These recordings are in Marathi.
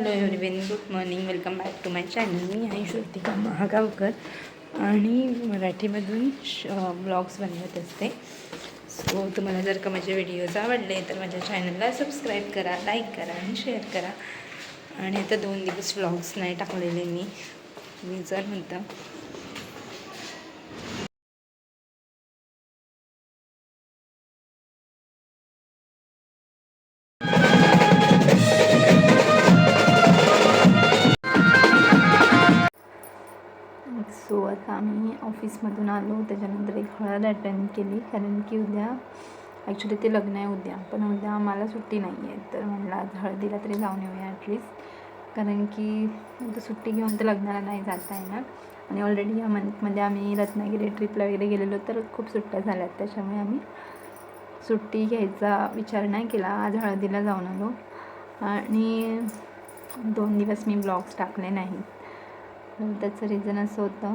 Hello everyone good morning welcome back to my channel. मी आहे श्रुतिका महागावकर आणि मराठीमधून श ब्लॉग्स बनवत असते. सो तुम्हाला जर का माझे व्हिडिओज आवडले तर माझ्या चॅनलला सबस्क्राईब करा लाईक करा आणि शेअर करा. आणि आता दोन दिवस व्लॉग्स नाही टाकलेले मी. मी जर म्हणता आता आम्ही ऑफिसमधून आलो. त्याच्यानंतर एक हळद अटेंड केली. कारण की उद्या ॲक्च्युली ते लग्न आहे उद्या. पण उद्या आम्हाला सुट्टी नाही आहे. तर म्हणलं आज हळदीला तरी जाऊन येऊया ॲटलिस्ट कारण की तर सुट्टी घेऊन तर लग्नाला नाही जाता येणार. आणि ऑलरेडी या मंथमध्ये आम्ही रत्नागिरी ट्रिपला वगैरे गेलेलो तर खूप सुट्ट्या झाल्यात. त्याच्यामुळे आम्ही सुट्टी घ्यायचा विचार नाही केला. आज हळदीला जाऊन आलो. आणि दोन दिवस मी ब्लॉग्स टाकले नाहीत. त्याचं रिझन असं होतं.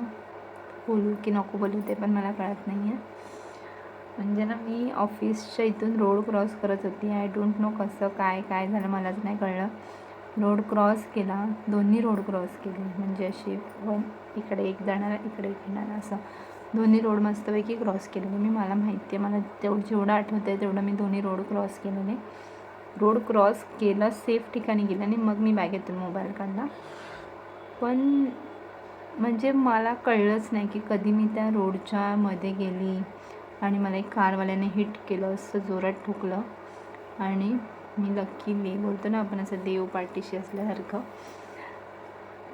बोलू की नको बोलू ते पण मला कळत नाही आहे म्हणजे ना मी ऑफिसच्या इथून रोड क्रॉस करत होती. आय डोंट नो कसं काय काय झालं मलाच नाही कळलं. रोड क्रॉस केला. दोन्ही रोड क्रॉस केले. म्हणजे अशी वन इकडे एक जाणारा इकडे एक येणारा असं. दोन्ही रोड मस्तपैकी क्रॉस केलेले. मी मला माहिती आहे. मला तेवढं जेवढं आठवतं आहे तेवढं मी दोन्ही रोड क्रॉस केलेले. रोड क्रॉस केला सेफ ठिकाणी गेला आणि मग मी बॅगेतून मोबाईल काढला. पण म्हणजे मला कळलंच नाही की कधी मी त्या रोडच्या मध्ये गेली आणि मला एक कारवाल्याने हिट केलं असं जोरात ठोकलं. आणि मी लकीली बोलतो ना आपण असं देव पार्टीशी असल्यासारखं.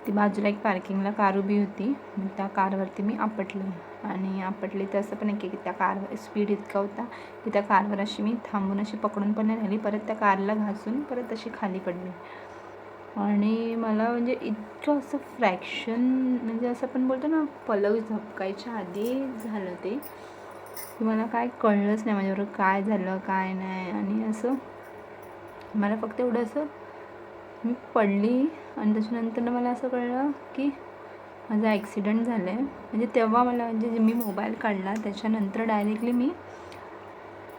ती बाजूला एक पार्किंगला कार उभी होती. त्या कारवरती मी आपटले. आणि आपटले तर असं पण आहे की त्या कार स्पीड इतका होता की त्या कारवर अशी मी थांबून अशी पकडून पण नाही राहिली. परत त्या कारला घासून परत अशी खाली पडली. आणि मला म्हणजे इतकं असं फ्रॅक्शन म्हणजे असं आपण बोलतो ना पलक झपकायच्या आधी झालं ते की मला काय कळलंच नाही माझ्याबरोबर काय झालं काय नाही. आणि असं मला फक्त एवढं असं मी पडली आणि त्याच्यानंतर मला असं कळलं की माझा ॲक्सिडेंट झालं आहे म्हणजे तेव्हा मला म्हणजे जे मी मोबाईल काढला त्याच्यानंतर डायरेक्टली मी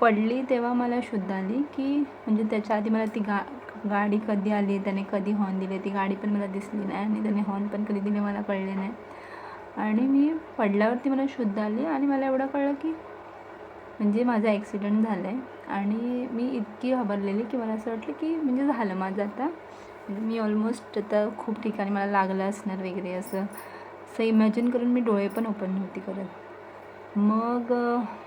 पडली तेव्हा मला शुद्ध आली की म्हणजे त्याच्या आधी मला ती गा गाडी कधी आली त्याने कधी हॉर्न दिले ती गाडी पण मला दिसली नाही आणि त्याने हॉर्न पण कधी दिले मला कळले नाही. आणि मी पडल्यावरती मला शुद्ध आली आणि मला एवढं कळलं की म्हणजे माझा ॲक्सिडेंट झाला आहे आणि मी इतकी घाबरलेली की मला असं वाटलं की म्हणजे झालं माझं आता. म्हणजे मी ऑलमोस्ट आता खूप ठिकाणी मला लागलं असणार वगैरे असं. असं इमॅजिन करून मी डोळे पण ओपन नव्हती करत. मग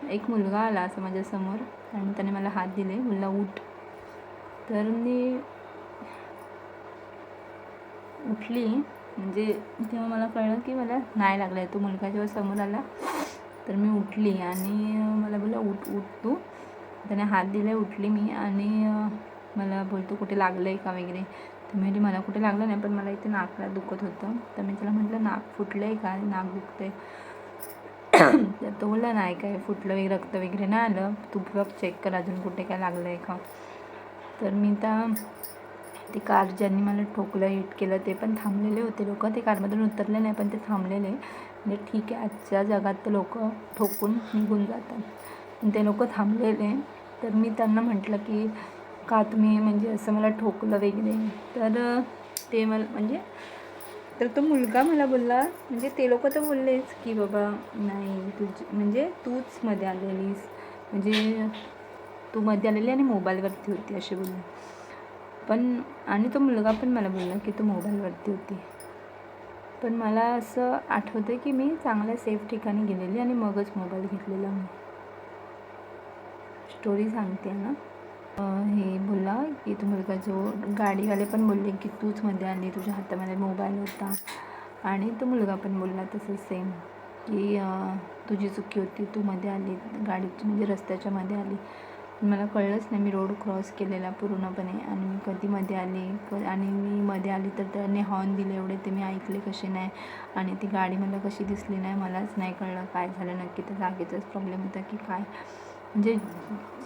एक मुलगा आला असं माझ्यासमोर आणि त्याने मला हात दिले मुलगा उठ. तर मी उठली. म्हणजे तेव्हा मला कळलं की मला नाही लागलं आहे. तो मुलगा जेव्हा समोर आला तर मी उठली आणि मला बोलला उठ उठ तू. त्याने हात दिले उठली मी आणि मला बोलतो कुठे लागलं आहे का वगैरे? तर म्हणजे मला कुठे लागलं नाही पण मला इथे नाकला दुखत होतं. तर मी त्याला म्हटलं नाक फुटलं आहे का? नाक दुखते तर तो बोलला नाही काय फुटलं वगैरे रक्त वगैरे नाही आलं. तू बघ चेक कर अजून कुठे काय लागलं आहे का? तर मी त्या ते कार ज्यांनी मला ठोकलं हिट केलं ते पण थांबलेले होते लोक. ते कारमधून उतरले नाही पण ते थांबलेले. म्हणजे ठीक आहे आजच्या जगात ते लोक ठोकून निघून जातात. ते लोक थांबलेले. तर मी त्यांना म्हटलं की का तुम्ही म्हणजे असं मला ठोकलं वगैरे? तर ते मला म्हणजे तर तो मुलगा मला बोलला म्हणजे ते लोक तर बोललेच की बाबा नाही तुझी म्हणजे तूच मध्ये आलेलीस. म्हणजे तू मध्ये आलेली आणि मोबाईलवरती होती असे बोलले. पण आणि तो मुलगा पण मला बोलला की तू मोबाईलवरती होती. पण मला असं आठवतं की मी चांगल्या सेफ ठिकाणी गेलेली आणि मगच मोबाईल घेतलेला मी. स्टोरी सांगते ना. हे बोलला की तो मुलगा जो गाडीवाले पण बोलले की तूच मध्ये आली तुझ्या हातामध्ये मोबाईल होता. आणि तो मुलगा पण बोलला तसं सेम की तुझी चुकी होती तू मध्ये आली गाडीची म्हणजे रस्त्याच्या मध्ये आली. मला कळलंच नाही मी रोड क्रॉस केलेला पूर्णपणे आणि मी कधी मध्ये आले क आणि मी मध्ये आली तर त्याने हॉर्न दिले एवढे ते मी ऐकले कसे नाही आणि ती गाडी मला कशी दिसली नाही मलाच नाही कळलं काय झालं नक्की. तर जागेचाच प्रॉब्लेम होता की काय? म्हणजे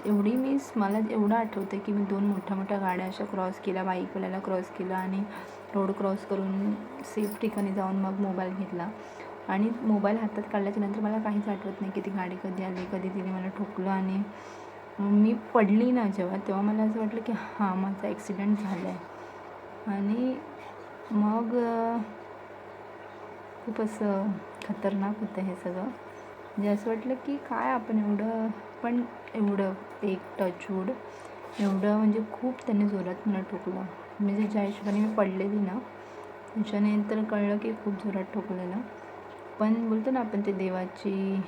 एवढी मी मला एवढं आठवतं की मी दोन मोठ्या मोठ्या गाड्या अशा क्रॉस केल्या बाईकवाल्याला क्रॉस केलं आणि रोड क्रॉस करून सेफ ठिकाणी जाऊन मग मोबाईल घेतला. आणि मोबाईल हातात काढल्याच्या नंतर मला काहीच आठवत नाही की ती गाडी कधी आली कधी तिने मला ठोकलं आणि मी पडली ना जेव्हा तेव्हा मला असं वाटलं की हां माझा ॲक्सिडेंट झाला आहे आणि मग खूप असं खतरनाक होतं हे सगळं. म्हणजे असं वाटलं की काय आपण एवढं पण एवढं एक टचवूड एवढं म्हणजे खूप त्याने जोरात मला ठोकलं. म्हणजे ज्या हिशोबाने मी पडलेली ना त्याच्याने तर कळलं की खूप जोरात ठोकलेलं. पण बोलतो ना आपण ते देवाची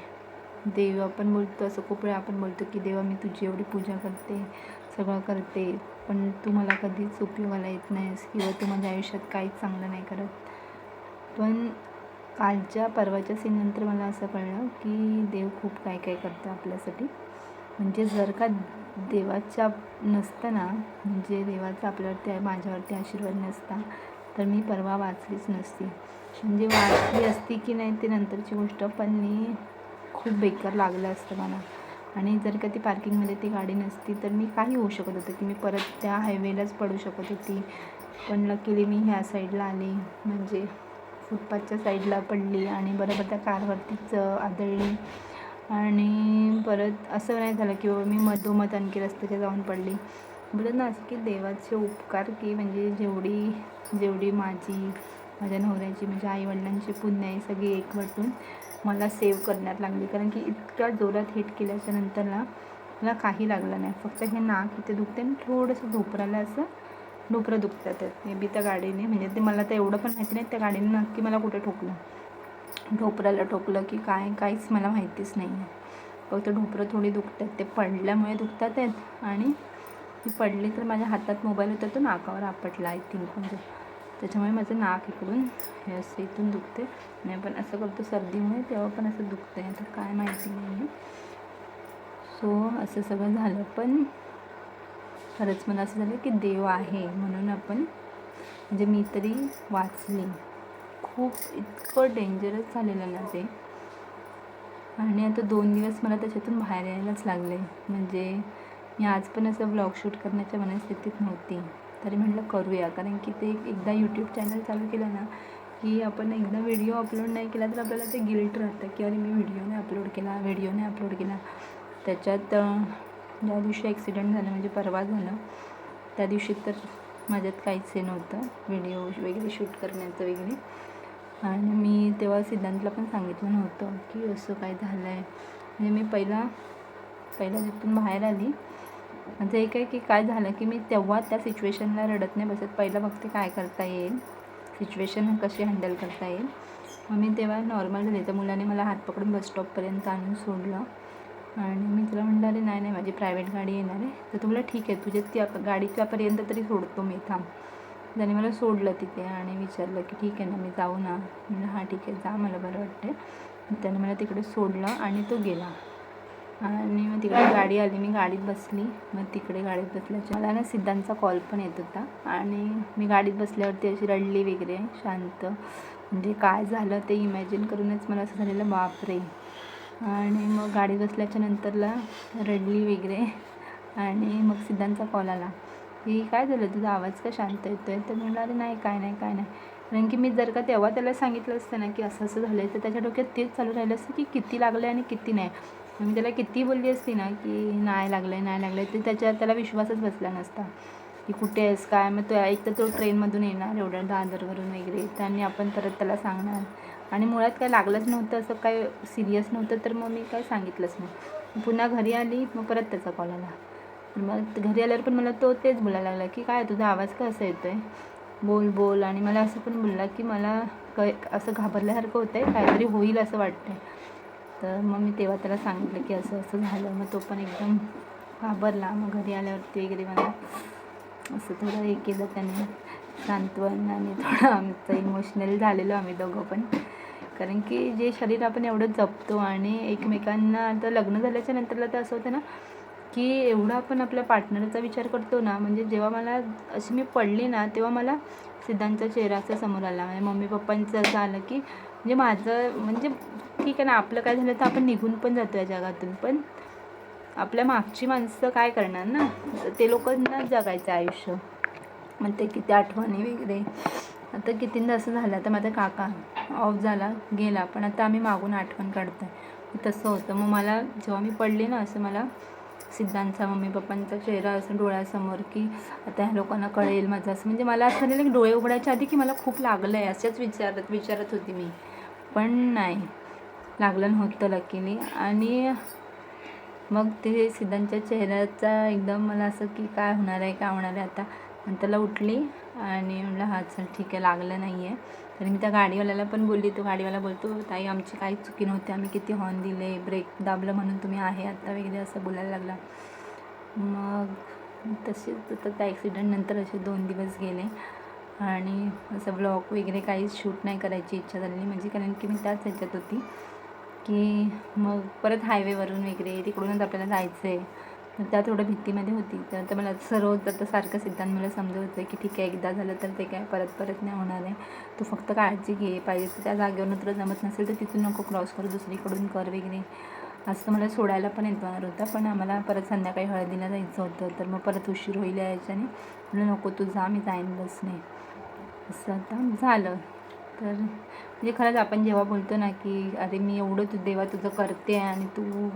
देव आपण बोलतो असं खूप वेळा आपण बोलतो की देवा मी तुझी एवढी पूजा करते सगळं करते पण तू मला कधीच उपयोगाला येत नाहीस किंवा तू माझ्या आयुष्यात काहीच चांगलं नाही करत. पण कालच्या परवाच्या सीननंतर मला असं कळलं की देव खूप काय काय करतं आपल्यासाठी. म्हणजे जर का देवाच्या नसतं ना म्हणजे देवाचा आपल्यावरती माझ्यावरती आशीर्वाद नसता तर मी परवा वाचलीच नसती. म्हणजे वाचली असती की नाही ते नंतरची गोष्ट पण मी खूप बेकार लागलं असतं मला. आणि जर का ती पार्किंगमध्ये ती गाडी नसती तर मी काही होऊ शकत होतं. की मी परत त्या हायवेलाच पडू शकत होती. पण लकीली मी ह्या साईडला आली. म्हणजे फुटपाथच्या साईडला पडली आणि बरोबर त्या कारवरतीच आदळली. आणि परत असं नाही झालं की बाबा मी मधोमध आणखी रस्त्याच्या जाऊन पडली. बोलत ना असं की देवाचे उपकार की म्हणजे जेवढी जेवढी माझी माझ्या नवऱ्याची माझ्या आईवडिलांची पुण्य आहे सगळी एकवटून मला सेव्ह करण्यात लागली. कारण की इतक्या जोरात हिट केल्याच्यानंतर ना मला काही लागलं नाही. फक्त हे नाक इथे दुखते आणि थोडंसं ढोपराला असं ढोपरं दुखतात. मे बी त्या गाडीने. म्हणजे ते मला तर एवढं पण माहिती नाही त्या गाडीने नक्की मला कुठे ठोकलं. ढोपराला ठोकलं की काय काहीच मला माहितीच नाही आहे. फक्त ढोपरं थोडी दुखतात. ते पडल्यामुळे दुखतात आहेत आणि ती पडली तर माझ्या हातात मोबाईल होता तो नाकावर आपटला आय थिंक म्हणजे. त्याच्यामुळे माझं नाक इकडून हे असं इथून दुखते नाही पण असं करतो सर्दीमुळे तेव्हा पण असं दुखते आता काय माहिती नाही. सो असं सगळं झालं पण खरंच मला असं झालं की देव आहे म्हणून आपण म्हणजे मी तरी वाचली. खूप इतकं डेंजरस झालेलं ना ते. आणि आता दोन दिवस मला त्याच्यातून बाहेर यायलाच लागले म्हणजे मी आज पण असं ब्लॉग शूट करण्याच्या मनस्थितीत नव्हती. तरी म्हटलं करूया. कारण की ते एकदा यूट्यूब चॅनल चालू केलं ना की आपण एकदा व्हिडिओ अपलोड नाही केला तर आपल्याला ते गिल्ट राहतं की अरे मी व्हिडिओने अपलोड केला व्हिडिओने अपलोड केला. त्याच्यात ज्या दिवशी ॲक्सिडेंट झालं म्हणजे परवा झालं त्या दिवशी तर माझ्यात काहीच हे नव्हतं. व्हिडिओ वगैरे शूट करण्याचं वगैरे. आणि मी तेव्हा सिद्धांतला पण सांगितलं नव्हतं की असं काय झालं आहे म्हणजे मी पहिला पहिला तिथून बाहेर आली माझं एक आहे की काय झालं की मी तेव्हा त्या सिच्युएशनला रडत नाही बसत. पहिलं बघते काय करता येईल. सिच्युएशन कशी हँडल करता येईल. मग मी तेव्हा नॉर्मल झाले. त्या मुलाने मला हात पकडून बस स्टॉपपर्यंत आणून सोडलं. आणि मी तुला म्हटलं अरे नाही नाही माझी प्रायव्हेट गाडी येणार आहे. तर तुला ठीक आहे तुझ्या त्या गाडीच्यापर्यंत तरी सोडतो मी. थांब. त्याने मला सोडलं तिथे आणि विचारलं की ठीक आहे ना मी जाऊ ना. म्हणलं हां ठीक आहे जा मला बरं वाटते त्याने मला तिकडे सोडलं आणि तो गेला. आणि मग तिकडे गाडी आली. मी गाडीत बसली. मग तिकडे गाडीत बसल्याच्या मला ना सिद्धांचा कॉल पण येत होता. आणि मी गाडीत बसल्यावरती अशी रडली वगैरे शांत. म्हणजे काय झालं ते इमॅजिन करूनच मला असं झालेलं बापरे. आणि मग गाडी बसल्याच्या नंतरला रडली वगैरे. आणि मग सिद्धांचा कॉल आला. की काय झालं? तुझा आवाज का शांत येतो आहे तर म्हणलं अरे नाही काय नाही काय नाही. कारण की मी जर का तेव्हा त्याला सांगितलं असतं ना की असं असं झालं आहे तर त्याच्या डोक्यात तेच चालू राहिलं असतं की किती लागलं आहे आणि किती नाही. मग मी त्याला किती बोलली असती ना की नाही लागलं आहे नाही लागलं आहे तर त्याच्या त्याला विश्वासच बसला नसता. की कुठे आहेस काय? मग तो एक तर तो ट्रेनमधून येणार एवढ्या दादरवरून वगैरे त्यांनी आपण परत त्याला सांगणार. आणि मुळात काय लागलंच नव्हतं असं काय सिरियस नव्हतं तर मग मी काय सांगितलंच नाही. पुन्हा घरी आली मग परत त्याचा कॉल आला. मग घरी आल्यावर पण मला तो तेच बोलायला लागला की काय तुझा आवाज का असा येतो आहे बोल बोल. आणि मला असं पण बोलला की मला क असं घाबरल्यासारखं होतं आहे काहीतरी होईल असं वाटतं आहे तर मग मी तेव्हा त्याला सांगितलं की असं असं झालं. मग तो पण एकदम घाबरला. मग घरी आल्यावरती वगैरे मला असं थोडं हे केलं त्याने. सांत्वन आणि थोडं आमचं इमोशनल झालेलो आम्ही दोघं पण. कारण की जे शरीर आपण एवढं जपतो आणि एकमेकांना आता लग्न झाल्याच्या नंतरला तर असं होतं ना की एवढा आपण आपल्या पार्टनरचा विचार करतो ना म्हणजे जेव्हा मला अशी मी पडली ना तेव्हा मला सिद्धांतचा चेहरा असा समोर आला. म्हणजे मम्मी पप्पांचं असं आलं की म्हणजे माझं म्हणजे ठीक आहे ना आपलं काय झालं तर आपण निघून पण जातो या जगातून. पण आपल्या मागची माणसं काय करणार ना? ते लोकांना जगायचं आयुष्य. मग ते किती आठवणी वगैरे आता कितींदा असं झालं आता माझा काका ऑफ झाला गेला पण आता आम्ही मागून आठवण काढतो आहे तसं होतं. मग मला जेव्हा मी पडले ना असं मला सिद्धांचा मम्मी पप्पांचा चेहरा असं डोळ्यासमोर की आता ह्या लोकांना कळेल माझं असं. म्हणजे मला असं झालेलं की डोळे उघडायच्या आधी की मला खूप लागलं आहे असंच विचारत विचारत होती मी. पण नाही. लागलं नव्हतं लकीने. आणि मग ते सिद्धांच्या चेहऱ्याचा एकदम मला असं की काय होणार आहे काय होणार आहे आता. नंतरला उठली आणि म्हटलं हा चल ठीक आहे लागलं नाही आहे तर मी त्या गाडीवाल्याला पण बोलली तो गाडीवाला बोलतो ताई आमची काही चुकी नव्हती आम्ही किती हॉर्न दिले ब्रेक दाबलं म्हणून तुम्ही आहे आत्ता वगैरे असं बोलायला लागला. मग तसेच तर त्या ॲक्सिडेंटनंतर असे दोन दिवस गेले. आणि असं ब्लॉग वगैरे काहीच शूट नाही करायची इच्छा झालेली माझी कारण की मी त्याच ह्याच्यात होती. की मग परत हायवेवरून वगैरे तिकडूनच आपल्याला जायचं आहे तर त्या थोडं भीतीमध्ये होती. तर तर मला सर्व तर सारखं सिद्धांत मला समजवत आहे की ठीक आहे एकदा झालं तर ते काय परत परत नाही होणार आहे. तू फक्त काळजी घे पाहिजे तर त्या जागेवरून तुला जमत नसेल तर तिथून नको क्रॉस करू दुसरीकडून कर वगैरे. असं मला सोडायला पण येणार होतं पण आम्हाला परत संध्याकाळी हळदीला जायचं होतं. तर मग परत उशीर होईल याच्याने म्हणून नको तू जा मी जाईन बसने. असं आता झालं. तर म्हणजे खरंच आपण जेव्हा बोलतो ना की अरे मी एवढं तू देवा तुझं करते आणि तू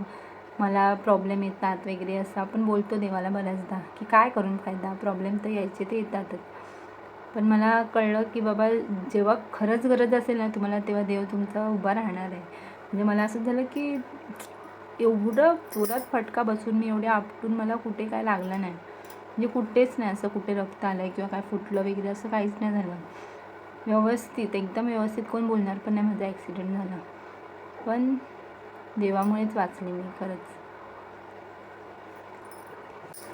मला प्रॉब्लेम येतात वगैरे असं आपण बोलतो देवाला बऱ्याचदा की काय करून फायदा? प्रॉब्लेम तर यायचे ते येतातच. पण मला कळलं की बाबा जेव्हा खरंच गरज असेल ना तुम्हाला तेव्हा देव तुमचा उभा राहणार आहे. म्हणजे मला असं झालं की एवढं जोरात फटका बसून मी एवढ्या आपटून मला कुठे काय लागलं नाही. म्हणजे कुठेच नाही असं कुठे रक्त आलं आहे किंवा काय फुटलं वगैरे असं काहीच नाही झालं. व्यवस्थित एकदम व्यवस्थित कोण बोलणार पण नाही माझा ॲक्सिडेंट झाला. पण देवामुळेच वाचले मी खरंच.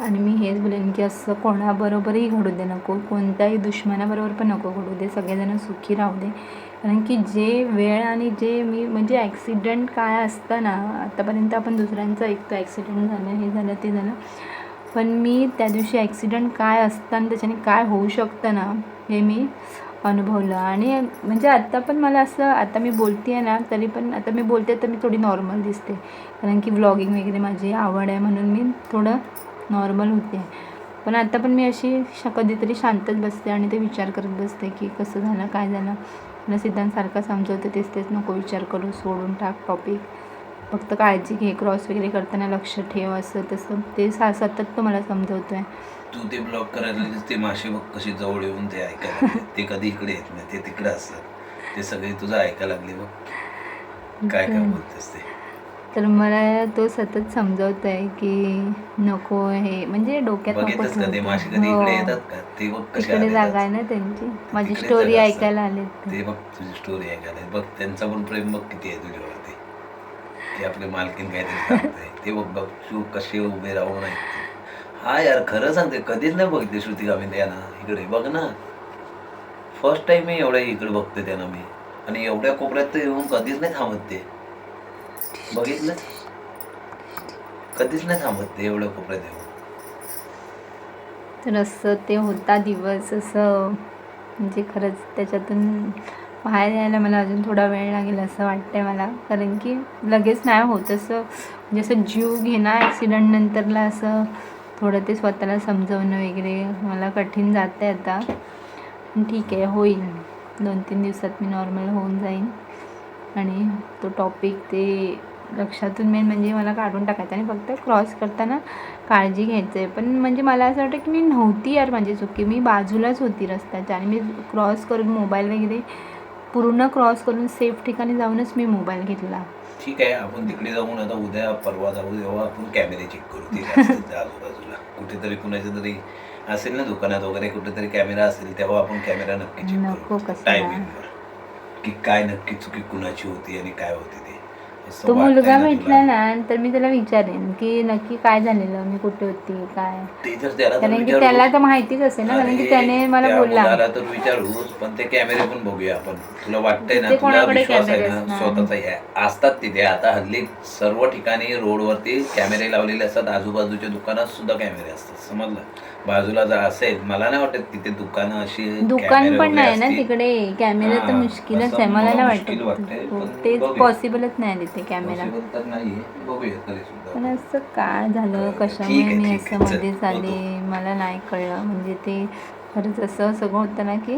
आणि मी हेच बोलेन की असं कोणाबरोबरही घडू दे नको कोणत्याही दुश्मनाबरोबर पण नको घडू दे सगळेजण सुखी राहू दे. कारण की जे वेळ आणि जे मी म्हणजे ॲक्सिडेंट काय असतं ना आतापर्यंत आपण दुसऱ्यांचं ऐकतो ॲक्सिडेंट झालं हे झालं ते झालं. पण मी त्या दिवशी ॲक्सिडेंट काय असतं आणि त्याच्याने काय होऊ शकतं ना हे मी अनुभवलं. आणि म्हणजे आत्ता पण मला असं आता मी बोलते आहे ना तरी पण आता मी बोलते तर मी थोडी नॉर्मल दिसते. कारण की व्लॉगिंग वगैरे माझी आवड आहे म्हणून मी थोडं नॉर्मल होते. पण आता पण मी अशी श कधीतरी शांतच बसते आणि ते विचार करत बसते की कसं झालं काय झालं. मला सिद्धांतसारखं समजवतं तेच तेच नको विचार करू सोडून टाक टॉपिक फक्त काळजी घे क्रॉस वगैरे करताना लक्ष ठेव असं तसं ते सा सतत तो मला समजवतो आहे तू ते ब्लॉक करायला लागलीस ते मासे बघ कशी जवळ येऊन ते ऐकायला लागले. ते कधी इकडे येत नाही ते तिकडे असतात ते सगळे तुझं ऐकायला लागले बघ काय काय बोलतेस ते तर मला तो सतत समजवत आहे की नको हे म्हणजे डोक्यात नको बघितलंस का ते ठेवू. मासे कधी हो. इकडे येतात का ते बघ कसे आले जागा आहे. ना त्यांची माझी तिकडे स्टोरी जागा असतात. ऐकायला आलेत ते. ते बघ तुझी स्टोरी ऐकायला बघ त्यांचा पण प्रेम बघ किती आहे तुझ्यावरती ते आपले मालकीन काहीतरी सांगते ते बघ बघ तू कसे उभे राहून नाही हा यार खरं सांगते कधीच नाही बघते श्रुती गाविंद यांना. इकडे बघ ना. फर्स्ट टाइम मी एवढ्या इकडे बघते त्यांना मी. आणि एवढ्या कोपऱ्यात तर येऊन कधीच नाही थांबत ते. बघितलं? कधीच नाही थांबत ते एवढ्या कोपऱ्यात येऊन. तर असं ते होता दिवस असं म्हणजे खरंच त्याच्यातून बाहेर यायला मला अजून थोडा वेळ लागेल असं वाटतंय मला. कारण की लगेच नाही होत असं. म्हणजे असं जीव घेणं ॲक्सिडंटनंतरला असं थोडं ते स्वतःला समजवणं वगैरे मला कठीण जातं आहे आता ठीक आहे होईल. दोन तीन दिवसात मी नॉर्मल होऊन जाईन. आणि तो टॉपिक ते लक्षातून मेन म्हणजे मला काढून टाकायचं. आणि फक्त क्रॉस करताना काळजी घ्यायचं आहे पण म्हणजे मला असं वाटतं की मी नव्हती यार माझी चुकी. मी बाजूलाच होती रस्त्याच्या. आणि मी क्रॉस करून मोबाईल वगैरे पूर्ण क्रॉस करून सेफ ठिकाणी जाऊनच मी मोबाईल घेतला. ठीक आहे आपण तिकडे जाऊन आता उद्या परवा जाऊ तेव्हा आपण कॅमेरे चेक करू ते आजूबाजूला. कुठेतरी कुणाच्या तरी असेल ना दुकानात वगैरे कुठेतरी कॅमेरा असेल तेव्हा आपण कॅमेरा नक्की चेक नको करू. टायमिंगवर की काय नक्की चुकी कुणाची होती आणि काय होती. ते मुलगा भेटला? ना तर मी त्याला विचारेन की नक्की काय झालेलं मी कुठे होती काय कारण की. त्याला तर माहितीच असेल ना कारण की त्याने मला बोलला तर विचारूच पण ते कॅमेरे पण बघूया आपण तुला वाटतंय ना तुला विश्वास आहे ना? स्वतःचा. असतात तिथे आता हल्ली सर्व ठिकाणी रोडवरती कॅमेरे लावलेले असतात आजूबाजूच्या दुकानात सुद्धा कॅमेरे असतात समजलं बाजूला जर असेल मला नाही वाटत तिथे दुकानं अशी दुकान पण नाही ना. तिकडे कॅमेरा तर मुश्किलच आहे मला नाही वाटत हो, तेच. पॉसिबलच नाही तिथे कॅमेरा. तरी सुद्धा. पण असं काय झालं? कशामुळे आहे, मी असं आहे, आले होतो. मला नाही कळलं. म्हणजे ते खरंच असं सगळं होतं ना की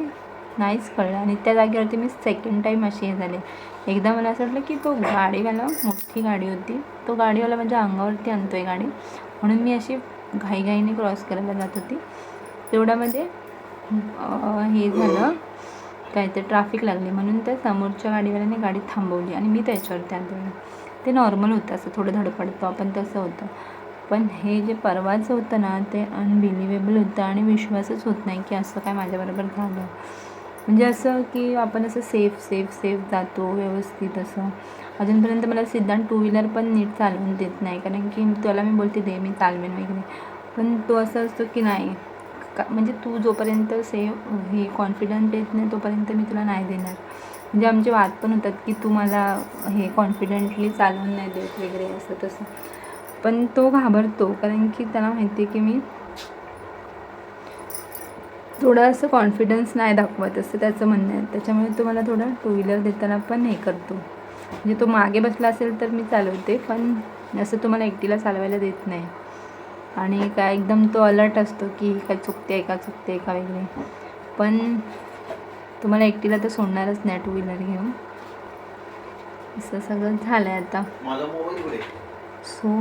नाहीच कळलं. आणि त्या जागेवरती मी सेकंड टाईम अशी हे झाले. एकदा मला असं वाटलं की तो गाडीवाला मोठी गाडी होती. तो गाडीवाला माझ्या अंगावरती आणतोय गाडी. म्हणून मी अशी घाईघाईने क्रॉस करायला जात होती. तेवढ्यामध्ये हे झालं. काय ते ट्राफिक लागले म्हणून त्या समोरच्या गाडीवाल्याने गाडी थांबवली आणि मी त्याच्यावर त्यात ते नॉर्मल होतं असं थोडं धडपडतो आपण तसं होतं. पण हे जे परवाचं होतं ना ते अनबिलिवेबल होतं आणि विश्वासच होत नाही की असं काय माझ्याबरोबर झालं. म्हणजे असं की आपण असं सेफ सेफ सेफ जातो व्यवस्थित असं. अजूनपर्यंत मला सिद्धांत टू व्हीलर पण नीट चालवून देत नाही कारण की त्याला मी बोलते दे मी चालवेन वगैरे. पण तो असं असतो की नाही का म्हणजे तू जोपर्यंत सेफ हे कॉन्फिडंट येत नाही तोपर्यंत मी तुला नाही देणार. म्हणजे आमचे वाद पण होतात की तू मला हे कॉन्फिडंटली चालवून नाही देत वगैरे असं तसं. पण तो घाबरतो कारण की त्याला माहिती आहे की मी थोडं असं कॉन्फिडन्स नाही दाखवत असं त्याचं म्हणणं आहे. त्याच्यामुळे तो मला थोडं टू व्हीलर देताना पण हे करतो. म्हणजे तो मागे बसला असेल तर मी चालवते पण असं तो मला एकटीला चालवायला देत नाही. आणि काय एकदम तो अलर्ट असतो की काय चुकते का चुकते का वगैरे. पण तुम्हाला एकटीला तर सोडणारच नाही टू व्हीलर घेऊन. असं सगळं झालं आहे आता सो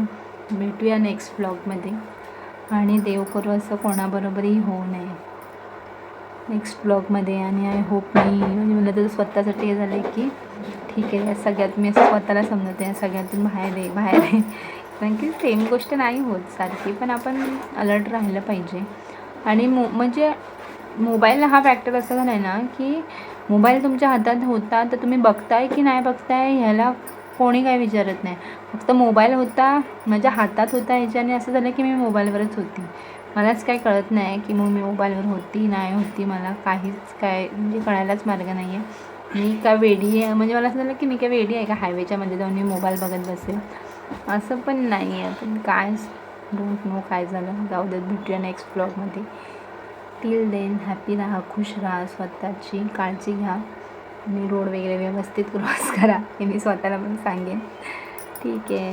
भेटूया नेक्स्ट ब्लॉगमध्ये आणि देव करू असं कोणाबरोबरही होऊ नये. नेक्स्ट ब्लॉगमध्ये आणि आय होप मी म्हणजे मला तर स्वतःसाठी हे झालं आहे की ठीक आहे या सगळ्यात मी असं स्वतःला समजते या सगळ्यातून बाहेर आहे बाहेर आहे. कारण की सेम गोष्ट नाही होत सारखी पण आपण अलर्ट राहिलं पाहिजे. आणि मो म्हणजे मोबाईल हा फॅक्टर असं झाला आहे ना की मोबाईल तुमच्या हातात होता तर तुम्ही बघताय की नाही बघताय ह्याला कोणी काय विचारत नाही. फक्त मोबाईल होता माझ्या हातात होता ह्याच्याने असं झालं की मी मोबाईलवरच होती. मलाच काय कळत नाही की मग मी मोबाईलवर होती नाही होती मला काहीच काय म्हणजे कळायलाच मार्ग नाही आहे मी काय वेडी आहे म्हणजे मला असं झालं की मी काय वेडी आहे का? हायवेच्या मध्ये जाऊन मी मोबाईल बघत बसेल. असं पण नाही आहे. पण काय डोंट नो काय झालं. जाऊ देत भेटूया नेक्स्ट ब्लॉगमध्ये टील देन हॅपी राहा खुश राहा स्वतःची काळजी घ्या आणि रोड वगैरे व्यवस्थित क्रॉस करा. हे मी स्वतःला पण सांगेन. ठीक आहे.